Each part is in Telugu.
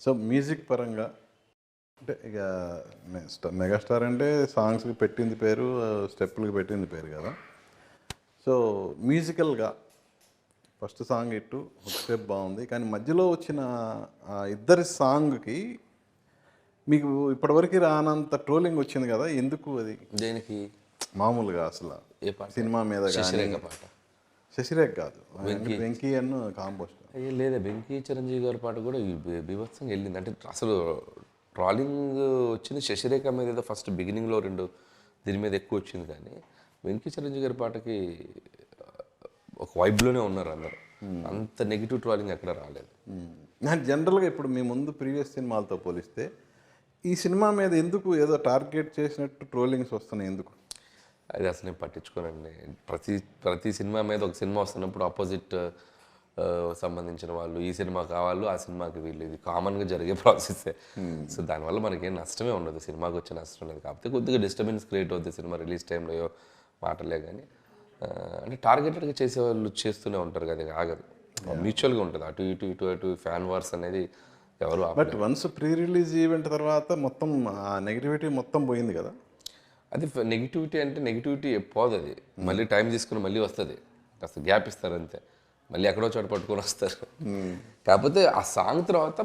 సో మ్యూజిక్ పరంగా అంటే ఇక మెగాస్టార్ అంటే సాంగ్స్కి పెట్టింది పేరు స్టెప్పులకి పెట్టింది పేరు కదా. సో మ్యూజికల్గా ఫస్ట్ సాంగ్ ఇట్టు ఒక స్టెప్ బాగుంది. కానీ మధ్యలో వచ్చిన ఆ ఇద్దరి సాంగ్కి మీకు ఇప్పటివరకు రానంత ట్రోలింగ్ వచ్చింది కదా ఎందుకు అది? దేనికి? మామూలుగా అసలు సినిమా మీద పాట. శశిరేఖ్ కాదు. వెంకీ. అన్ను కాంపోస్ట్ లేదా వెంకీ చిరంజీవి గారి పాట కూడా బీభత్సంగా వెళ్ళింది. అంటే అసలు ట్రాలింగ్ వచ్చింది శశిరేఖ మీద ఏదో ఫస్ట్ బిగినింగ్లో రెండు దీని మీద ఎక్కువ వచ్చింది కానీ వెంకీ చిరంజీవి గారి పాటకి ఒక వైబ్లోనే ఉన్నారు అందరు. అంత నెగిటివ్ ట్రాలింగ్ ఎక్కడ రాలేదు. నాకు జనరల్గా ఇప్పుడు మీ ముందు ప్రీవియస్ సినిమాలతో పోలిస్తే ఈ సినిమా మీద ఎందుకు ఏదో టార్గెట్ చేసినట్టు ట్రోలింగ్స్ వస్తున్నాయి ఎందుకు? అది అసలు నేను పట్టించుకోనండి. ప్రతి ప్రతి సినిమా మీద ఒక సినిమా వస్తున్నప్పుడు ఆపోజిట్ సంబంధించిన వాళ్ళు ఈ సినిమా కావాలి ఆ సినిమాకి వీళ్ళు ఇది కామన్గా జరిగే ప్రాసెస్ సో దానివల్ల మనకేం నష్టమే ఉండదు. సినిమాకి వచ్చే నష్టం లేదు కాకపోతే కొద్దిగా డిస్టర్బెన్స్ క్రియేట్ అవుతుంది సినిమా రిలీజ్ టైంలో మాటలే కానీ అంటే టార్గెటెడ్గా చేసే వాళ్ళు చేస్తూనే ఉంటారు కదా ఆగదు. మ్యూచువల్గా ఉంటుంది. అటు ఇటు ఇటు అటు ఫ్యాన్ వార్స్ అనేది ఎవరు. But once pre release event తర్వాత మొత్తం ఆ నెగిటివిటీ మొత్తం పోయింది కదా? అది నెగిటివిటీ అంటే నెగిటివిటీ పోదు అది. మళ్ళీ టైం తీసుకుని మళ్ళీ వస్తుంది. కాస్త గ్యాప్ ఇస్తారు అంతే మళ్ళీ ఎక్కడో చోట పట్టుకొని వస్తారు. కాకపోతే ఆ సాంగ్ తర్వాత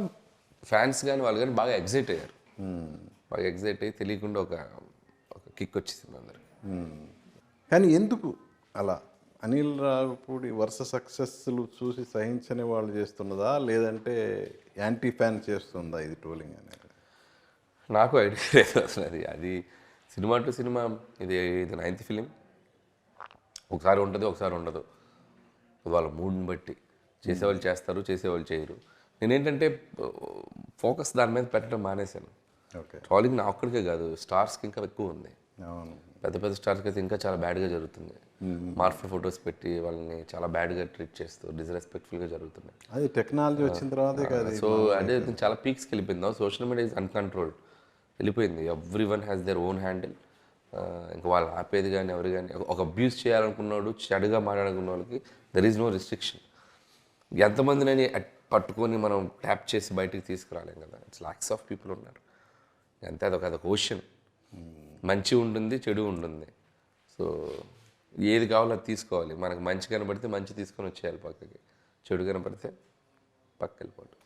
ఫ్యాన్స్ కానీ వాళ్ళు కానీ బాగా ఎగ్జైట్ అయ్యారు. బాగా ఎగ్జైట్ అయ్యి తెలియకుండా ఒక ఒక కిక్ వచ్చేసింది అందరికి. కానీ ఎందుకు అలా? అనిల్ రావుపూడి వరుస సక్సెస్లు చూసి సహించని వాళ్ళు చేస్తున్నదా లేదంటే యాంటీ ఫ్యాన్ చేస్తుందా ఇది ట్రోలింగ్ అనేది? నాకు ఐడియా లేదు అసలు అది. అది సినిమా టు సినిమా ఇది ఇది నైన్త్ ఫిలిం. ఒకసారి ఉంటుంది ఒకసారి ఉండదు. వాళ్ళ మూడ్ని బట్టి. చేసేవాళ్ళు చేస్తారు చేసేవాళ్ళు చేయరు. నేనేంటంటే ఫోకస్ దాని మీద పెట్టడం మానేశాను. ఓకే. ట్రాలింగ్ నా ఒక్కడికే కాదు స్టార్స్కి ఇంకా ఎక్కువ ఉంది. పెద్ద పెద్ద స్టార్స్కి అయితే ఇంకా చాలా బ్యాడ్గా జరుగుతుంది. మార్ఫల్ ఫొటోస్ పెట్టి వాళ్ళని చాలా బ్యాడ్గా ట్రీట్ చేస్తూ డిస్రెస్పెక్ట్ఫుల్గా జరుగుతున్నాయి. అది టెక్నాలజీ వచ్చిన తర్వాతే కాదు సో అదే చాలా పీక్స్కి వెళ్ళిపోయింది. సోషల్ మీడియా ఇస్ అన్కంట్రోల్డ్ వెళ్ళిపోయింది. Everyone has their own handle ఇంకా వాళ్ళు ఆపేది కానీ ఎవరు కానీ ఒక అబ్యూస్ చేయాలనుకున్నాడు చెడుగా మాట్లాడుకున్న వాళ్ళకి దెర్ ఈజ్ నో రిస్ట్రిక్షన్ ఎంతమందినని పట్టుకొని మనం ట్యాప్ చేసి బయటికి తీసుకురాలేం కదా. ఇట్స్ లాక్స్ ఆఫ్ పీపుల్ ఉన్నారు. అంతే అదొక అదొక ఓషన్ మంచి ఉంటుంది చెడు ఉంటుంది. సో ఏది కావాలో అది తీసుకోవాలి. మనకు మంచి కనబడితే మంచి తీసుకొని వచ్చేయాలి పక్కకి. చెడు కనబడితే పక్క వెళ్ళిపోవటం